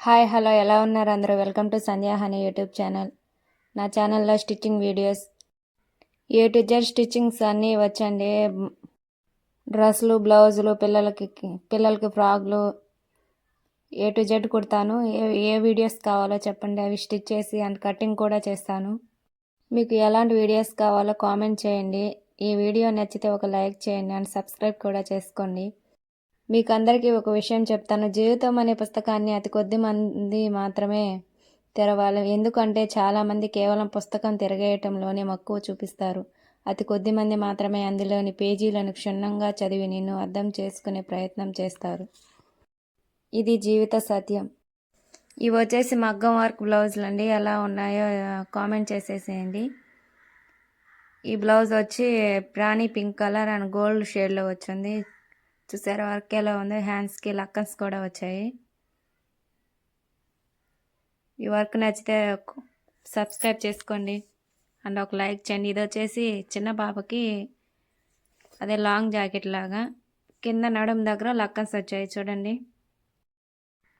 Hi hello ఎలా ఉన్నారు అందరూ? Welcome to Sandhya honey YouTube channel. నా ఛానల్లో stitching videos. A to Z stitchings అన్నీ వచ్చండి డ్రెస్సులు బ్లౌజులు పిల్లలకి పిల్లలకి ఫ్రాక్లు. ఏ టు జెడ్ కుడతాను. ఏ ఏ వీడియోస్ కావాలో చెప్పండి. అవి స్టిచ్ చేసి అండ్ కటింగ్ కూడా చేస్తాను. మీకు ఎలాంటి వీడియోస్ కావాలో కామెంట్ చేయండి. ఈ వీడియో నచ్చితే ఒక లైక్ చేయండి అండ్ సబ్స్క్రైబ్ కూడా చేసుకోండి. మీకు అందరికీ ఒక విషయం చెప్తాను. జీవితం అనే పుస్తకాన్ని అతి కొద్ది మంది మాత్రమే తెరవాలి. ఎందుకంటే చాలామంది కేవలం పుస్తకం తిరగేయటంలోనే మక్కువ చూపిస్తారు. అతి కొద్ది మంది మాత్రమే అందులోని పేజీలను క్షుణ్ణంగా చదివి నిన్ను అర్థం చేసుకునే ప్రయత్నం చేస్తారు. ఇది జీవిత సత్యం. ఇవి వచ్చేసి మగ్గం వర్క్ బ్లౌజులు అండి. ఎలా ఉన్నాయో కామెంట్ చేసేసేయండి. ఈ బ్లౌజ్ వచ్చి ప్రాణి పింక్ కలర్ అండ్ గోల్డ్ షేడ్లో వచ్చింది. చూసారా? వర్క్ ఎలా ఉంది. హ్యాండ్స్కి లక్కన్స్ కూడా వచ్చాయి. ఈ వర్క్ నచ్చితే సబ్స్క్రైబ్ చేసుకోండి. అండ్ ఒక లైక్ చేయండి. ఇది వచ్చేసి చిన్న పాపకి అదే లాంగ్ జాకెట్ లాగా. కింద నడుము దగ్గర లక్కన్స్ వచ్చాయి. చూడండి.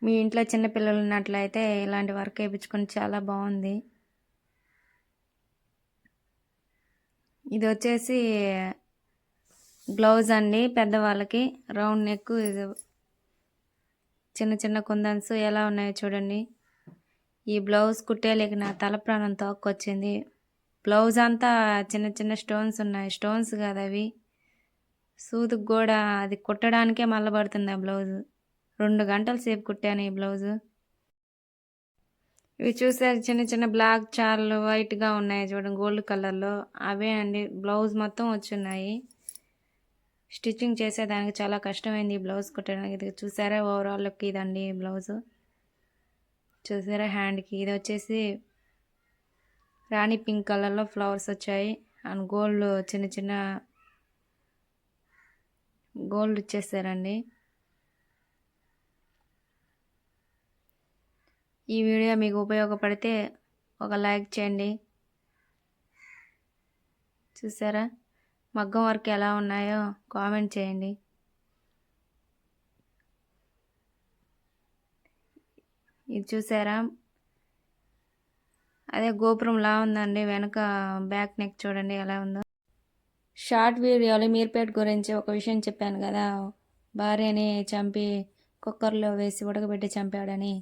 మీ ఇంట్లో చిన్నపిల్లలు ఉన్నట్లయితే ఇలాంటి వర్క్ వేయించుకుని చాలా బాగుంది. ఇది వచ్చేసి బ్లౌజ్ అండి పెద్దవాళ్ళకి రౌండ్ నెక్ ఇది. చిన్న చిన్న కుందన్స్ ఎలా ఉన్నాయో చూడండి. ఈ బ్లౌజ్ కుట్టేలేక నా తల ప్రాణం తోక్కొచ్చింది. బ్లౌజ్ అంతా చిన్న చిన్న స్టోన్స్ ఉన్నాయి. స్టోన్స్ కాదు అవి. సూదుకు కూడా అది కుట్టడానికే మల్లబడుతుంది ఆ బ్లౌజ్. రెండు గంటల సేపు కుట్టాను ఈ బ్లౌజు. ఇవి చూసే చిన్న చిన్న బ్లాక్ చార్లు వైట్గా ఉన్నాయి చూడండి గోల్డ్ కలర్లో. అవే అండి. బ్లౌజ్ మొత్తం వచ్చున్నాయి. స్టిచ్చింగ్ చేసేదానికి చాలా కష్టమైంది ఈ బ్లౌజ్ కుట్టడానికి. ఇది చూసారా ఓవరాల్ లుక్ ఇదండి ఈ బ్లౌజ్? చూసారా హ్యాండ్కి? ఇది వచ్చేసి రాణి పింక్ కలర్లో ఫ్లవర్స్ వచ్చాయి. అండ్ గోల్డ్ చిన్న చిన్న గోల్డ్ ఇచ్చేసారండి. ఈ వీడియో మీకు ఉపయోగపడితే ఒక లైక్ చేయండి. చూసారా? మగ్గం వర్క్ ఎలా ఉన్నాయో కామెంట్ చేయండి. ఇది చూసారా? అదే గోపురంలా ఉందండి. వెనక బ్యాక్ నెక్ చూడండి ఎలా ఉందో. షార్ట్ వీడియోలో మీర్పేట గురించి ఒక విషయం చెప్పాను కదా. భార్యని చంపి కుక్కర్లో వేసి ఉడకబెట్టి చంపాడని.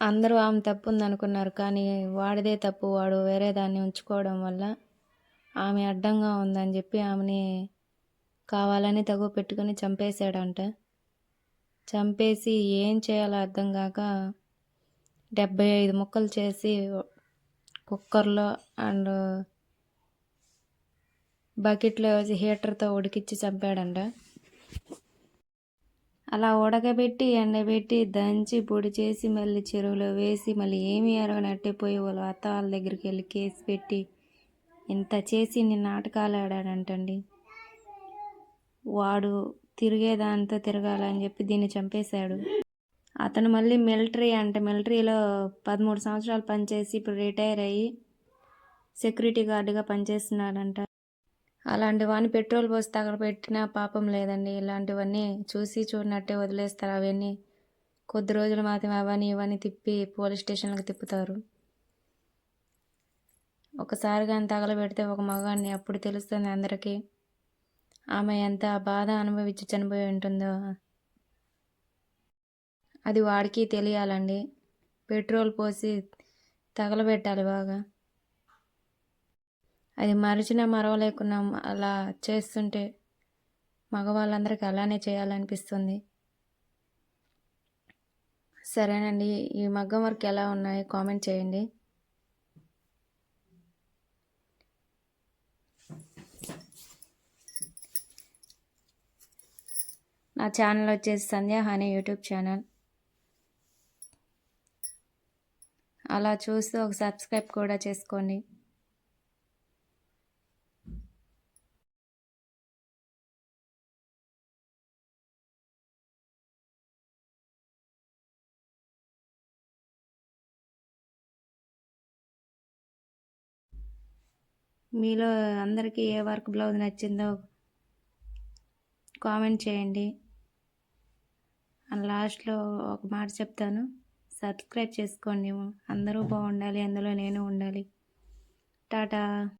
అందరూ ఆమె తప్పు ఉందనుకున్నారు కానీ వాడిదే తప్పు. వాడు వేరే దాన్ని ఉంచుకోవడం వల్ల ఆమె అడ్డంగా ఉందని చెప్పి ఆమెని కావాలని తగు పెట్టుకుని చంపేశాడంట. చంపేసి ఏం చేయాలో అర్థం కాక డెబ్బై ఐదు ముక్కలు చేసి కుక్కర్లో అండ్ బకెట్లో వేసి హీటర్తో ఉడికిచ్చి చంపాడంట. అలా ఉడకబెట్టి ఎండబెట్టి దంచి పొడి చేసి మళ్ళీ చెరువులో వేసి మళ్ళీ ఏమి ఎరగనట్టే పోయి వాళ్ళ అత్త వాళ్ళ దగ్గరికి వెళ్ళి కేసు పెట్టి ఇంత చేసి ఇన్ని నాటకాలు ఆడాడంటండి. వాడు తిరిగేదాంతో తిరగాలని చెప్పి దీన్ని చంపేశాడు. అతను మళ్ళీ మిలిటరీ అంటే మిలిటరీలో పదమూడు సంవత్సరాలు పనిచేసి ఇప్పుడు రిటైర్ అయ్యి సెక్యూరిటీ గార్డుగా పనిచేస్తున్నాడంట. అలాంటి వాడిని పెట్రోల్ పోసి తగలబెట్టినా పాపం లేదండి. ఇలాంటివన్నీ చూసి చూడనట్టే వదిలేస్తారు. అవన్నీ కొద్ది రోజులు మాత్రమే అవన్నీ ఇవన్నీ తిప్పి పోలీస్ స్టేషన్లకు తిప్పుతారు. ఒకసారి కానీ తగలబెడితే ఒక మగాన్ని అప్పుడు తెలుస్తుంది అందరికీ. ఆమె ఎంత బాధ అనుభవించి చనిపోయి ఉంటుందో. అది వాడికి తెలియాలండి. పెట్రోల్ పోసి తగలబెట్టాలి బాగా. అది మరిచినా మరవలేకున్నా అలా చేస్తుంటే మగవాళ్ళందరికీ అలానే చేయాలనిపిస్తుంది. సరేనండి ఈ మగ్గం వర్క్ ఎలా ఉన్నాయి కామెంట్ చేయండి. నా ఛానల్ వచ్చేసి సంధ్యా హనీ యూట్యూబ్ ఛానల్ అలా చూస్తూ ఒక సబ్స్క్రైబ్ కూడా చేసుకోండి. మీలో అందరికీ ఏ వర్క్ బ్లౌజ్ నచ్చిందో కామెంట్ చేయండి. అండ్ లాస్ట్లో ఒక మాట చెప్తాను. సబ్స్క్రైబ్ చేసుకోండి. అందరూ బాగుండాలి. అందులో నేను ఉండాలి. టాటా.